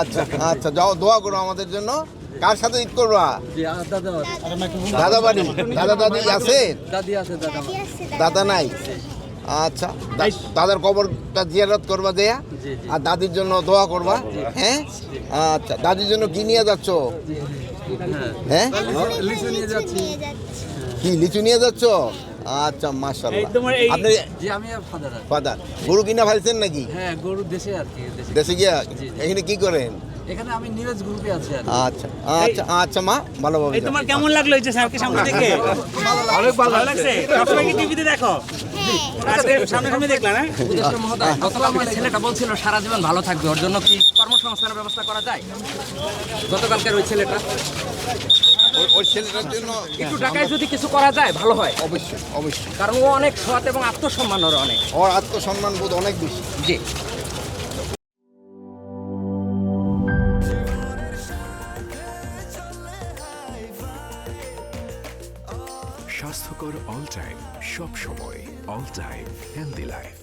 আচ্ছা আচ্ছা যাও দোয়া করো আমাদের জন্য। কার সাথে ঈদ করবা? দাদা দাদা বাড়ি দাদা দাদি আছে। দাদা নাই? আচ্ছা দাদার কবরটা জিয়ারত করবা দেয়া। আর দাদির জন্য দোয়া করবা? হ্যাঁ? আচ্ছা দাদির জন্য কি নিয়ে যাচ্ছ? হ্যাঁ? লিচু নিয়ে যাচ্ছি। কি লিচু নিয়ে যাচ্ছ? আচ্ছা মাশাআল্লাহ। আপনি জি আমি ফাদার ফাদার গরু কিনা ফেলছেন নাকি? হ্যাঁ গরু দেশে আর কি দেশে। গিয়া। এখানে কি করেন? এখানে আমি নিউজ গ্রুপে আছি আচ্ছা আচ্ছা আচ্ছা মা ভালোভাবে এই তোমার কেমন লাগল এই যে স্যারকে সামনে থেকে অনেক ভালো লাগছে। সবসময় কি টিভিতে দেখো? আজকে সামনে সামনে দেখলা না উপদেষ্টা মহোদয় গতকালকে ছেলেটা বলছিল সারা জীবন ভালো থাকবে ওর জন্য কি কর্মসংস্থানের ব্যবস্থা করা যায়? গতকালকের ওই ছেলেটা। ওই ছেলেটার জন্য একটু টাকায় যদি কিছু করা যায় ভালো হয়। অবশ্যই অবশ্যই। কারণ ও অনেক সৎ এবং আত্মসম্মান ওর অনেক। ওর আত্মসম্মান বোধ অনেক বেশি। জি। স্বাস্থ্যকর অল টাইম সব সময় অল টাইম হেলদি লাইফ